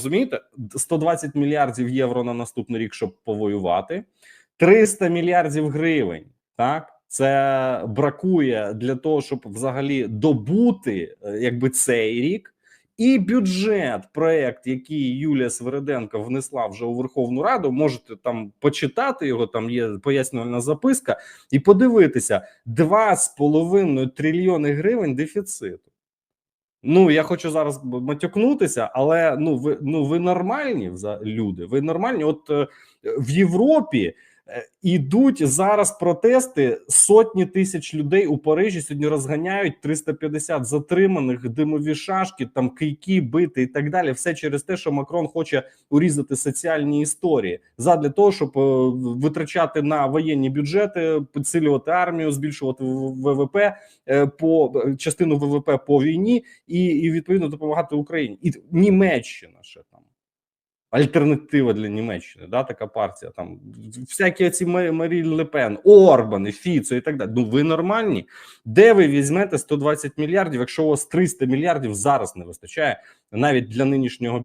Розумієте, 120 мільярдів євро на наступний рік, щоб повоювати, 300 мільярдів гривень. Так це бракує для того, щоб взагалі добути е, якби цей рік. І бюджет, проект, який Юлія Свереденко внесла вже у Верховну Раду, можете там почитати його. Там є пояснювальна записка, і подивитися 2,5 трильйони гривень дефіциту. Ну я хочу зараз матюкнутися, але ну ви ну ви нормальні люди. Ви нормальні. От е, в Європі ідуть зараз протести. Сотні тисяч людей у Парижі сьогодні розганяють 350 затриманих, димові шашки, там кийки, бити і так далі. Все через те, що Макрон хоче урізати соціальні історії задля того, щоб е, витрачати на воєнні бюджети, підсилювати армію, збільшувати ВВП е, по е, частину ВВП по війні і, і відповідно допомагати Україні. І Німеччина ще. Альтернатива для Німеччини, да, така партія. Там всякі ці Марі Лепен, Орбани, Фіцо і так далі. Ну ви нормальні? Де ви візьмете 120 мільярдів, якщо у вас 300 мільярдів зараз не вистачає навіть для нинішнього